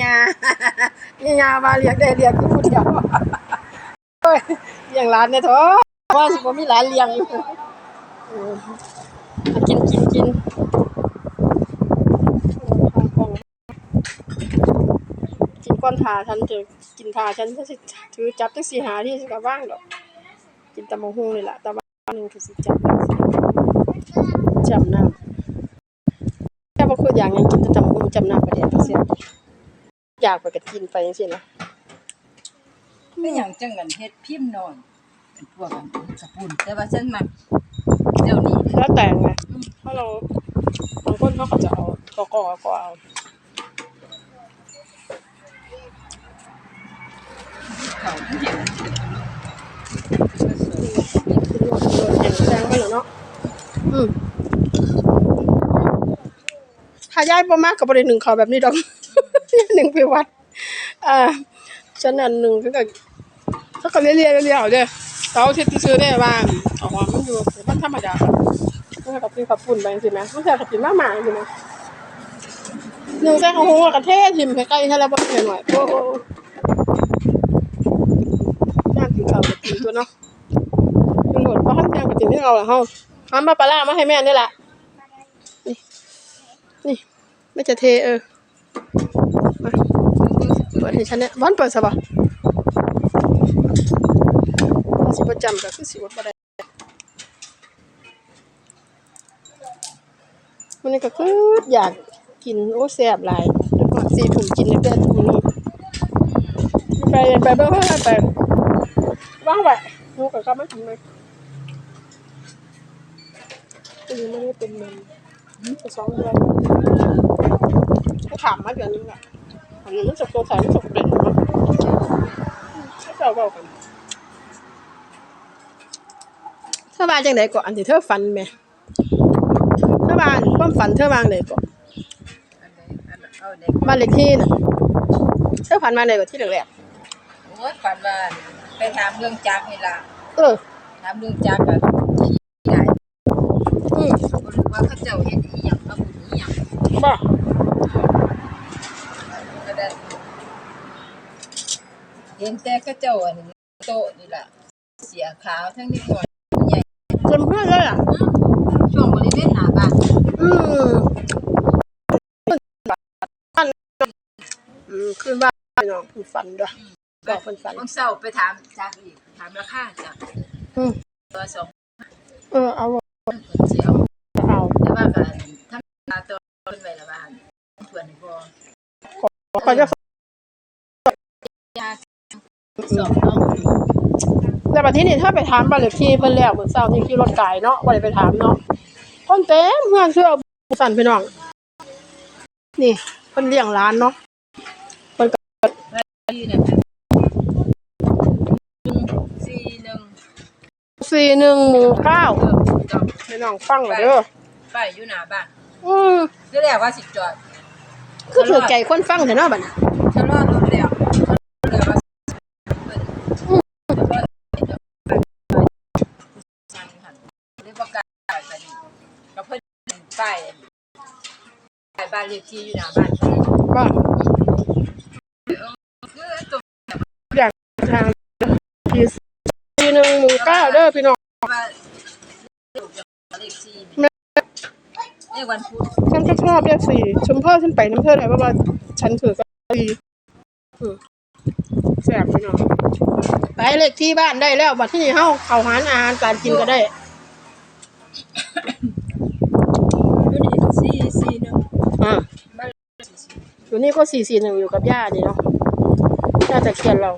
ยานี่ยามาเรียกได้เรียกอยู่ผู้เดียวเฮ้ยเลี้ยงหลานเนี่ยเถอะว่าสิบ่มีหลานเลี้ยงออมกินกินกินกินก้อนทาฉันจะกินทาฉันก็สิถือจับจักสิหาที่สิกะว่างดอก กินตำบักหุ่งนี่แหละต่ว่าหนึงคือสิจับจำน้ำแต่บ่คือย่างยังกินต่ตำบักหุ่งจำน้ำประเดี๋ยวเสีย อยากไปก็กินไปจังซี่นะไม่อย่างจังกันเฮ็ดพิมพ์นอนเป็นพวกกันกระปุ่นแต่ว่าฉันมักเดี๋ยวนี้แล้วแต่ไงถ้าเราบางคนเขาก็จะเอากอกอก็เอาเขาเห็นอย่างแซงไปแล้วเนาะอืมถ้าย้ายบ่มากกับบริหนึ่งเขาแบบนี้ดอก หนึ่งไปวัดอ่าฉันอันหนึ่งก็ก็เขาก็เรียนเรียนเรียนเอาเด้อเสาที่ซื้อได้ว่าเออกมามันอยู่มันธรรมดามันกับกินขับปุ่นไปสิไหมมันแค่ขับกินมากมายสิไหมหนึ่งแซ่ของหัวกระเทศทิมใกล้ๆถ้เราบ่เห็นหน่อยโอ้โหย่างกินข้าวกับกินตัวเนาะกินหมดเพราะท่านย่างกับกินที่เราเหรอเฮาทำมาปลาล่ามาให้แม่นี่แหละนี่นี่ไม่จะเทเออ เปิดให้ฉันเนี่ยบ้านเปิดซะบ่สิประจำก็คือสิว่าบ่ได้มันนี่ก็คืออยากกินโอ้แซ่บหลายแล้วก็สี่ถุงกินได้แต่ถุงนึงไปไปเบิ่งไปไปว่างไว้หนูก็กลับมากินไหมอันนี้ไม่ได้เป็นมันไปสองเดือน ก็ถามมาเดือนนึงอะอันนี้มันจะโตสายมันจะเป็นมั้งก็จะเอากันเธอว่าจังไดก่อนอันที่เธอฝันแหมเธอว่าความฝันเธอว่าจังไดก่อนอันใดอันเอาเด็กบ้านเลขที่น่ะเธอฝันมาในวันที่แรกโอ้ยฝันว่าไปถามเรื่องจักรนี่ล่ะๆเออถามเรื่องจักรแบบใหญ่อืมบ่รู้ว่าเขาเจ้าเฮ็ดอีหยังเอาบุญอีหยัง บ่ ก็ได้ เห็นแต่เขาเจ้าอันโตะนี่ล่ะ เสียขาวทั้งนิดหน่อยใหญ่เต็มเพื่อนเลยอะช่วงบริเวณหน้าบ้านอืมอืมขึ้นบ้านน้องเพิ่นฝันด้วยบอกเพิ่นฝันวันเสาร์ไปถามจักรอีกถามราคาจักรอืมตัวสองเออเอาคนเสียวเอาแต่ว่าก็ทำตาตัวเป็นไว้ละบ้านส่วนนี้บ่ก็จะยากสองน้อง แต่บัดนี้นี่ถ้าไปถามบ้านเลขที่เพิ่นแล้วเหมือนเช้านี่ขี่รถไกลเนาะบ่ได้ไปถามเนาะคนเต็มเพื่อนเชื่อสั่นพี่น้อง นี่เพิ่นเลี้ยงร้านเนาะที่เนี่ยสี่หนึ่งสี่หนึ่งหมู่เก้าเออจอดพี่น้องฟังเลยเด้อไปอยู่หน้าบ้านอืมคือแรกว่าสิจอดคือถือใจคนฟังเถอะเนาะบัดนี้ชะลอรถแล้วเดี๋ยวว่าเปิดเดี๋ยวว่าเดี๋ยวไปสั่งหันเรียกว่ากายไปนี่ก็เพิ่นป้ายป้าย บ้านเลขที่อยู่หน้าบ้านว่าคือตัวทางที่สี่หนึ่งหมู่เก้าเด้อพี่น้องว่าเลขที่เลขวันพุธฉันก็ชอบเลขสี่ชมพ่อฉันไปน้ำเธอไหนว่าว่าฉันถือก็ดีอืมแซ่บพี่น้องไปเลขที่บ้านได้แล้วบัดที่นี่เฮาเข้าหารอาหารการกินก็ได้ อยู่นี่สี่สี่หนึ่ง อ่าบ้านอยู่นี่ก็สี่สี่หนึ่งอยู่กับย่านี่เนาะย่าจะเขียนเรา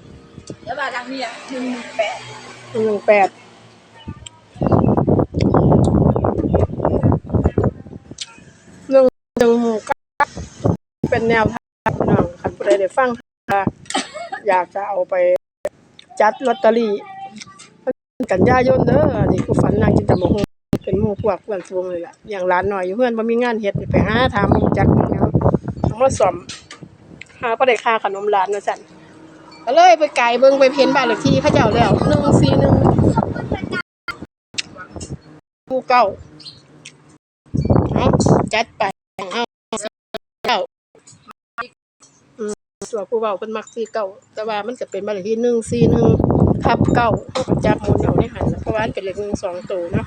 แล้วบ้านหลังนี้อะหนึ่งหนึ่งแปดหนึ่งแปดหนึ่งหนึ่งหมู่เก้าเป็นแนวทางพี่น้องคันผู้ใดได้ฟังค่ะอยากจะเอาไปจัดลอตเตอรี่กันยายนเด้ออันนี่กูฝันนางจินตมงเป็นหมู่ พวกเพื่อนฟูงเลยล่ะอย่างร้านหน่อยอยู่เพื่อนบ่มีงานเฮ็ดไปหาถามมึงจักแล้วเอามาซ่อมหาบ่ได้ค่าขนมร้านว่าซั่นก็เลยไปไกลเบิ่งไปเพ้นบ้านเลขที่เขาเจ้าแล้ว141หมู่เก้าเอาจัดไปเอาเก้าตัวผู้เว้าเพิ่นมักสี่เก้าแต่ว่ามันจะเป็นบ้านเลขที่หนึ่งสี่หนึ่งทับเก้าเฮาก็จับหมุนเอาในหันน่ะเพราะว่านเป็นเลขหนึ่งสองตัวเนาะ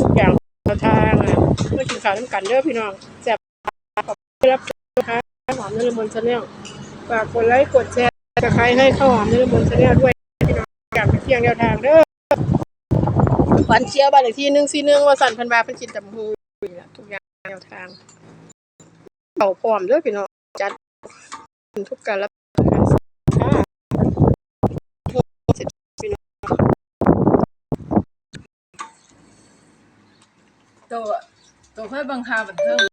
ทุกอย่างแนว ทางอะมากินข้าวนํกันเด้อพี่น้องแซ่บขอบคุณรับชมนะคะหอมนรมนชาแนลฝากกดไลค์กดแชร์กดไครให้ข้าวหอมนรมนชาแนลด้วยพี่น้องอยากไปเที่ยงแนวทางเด้อฝันเชียวบ้านเลขที่หนึ่งสี่หนึ่งว่าสันพันบาเพิ่นกินตำหูนี่ล่ะทุกอย่างแนวทางเอาพร้อมเด้อพี่น้องจัดทุกการรับค่ะ ตัวตัวเคยเบังคาวบันเทิง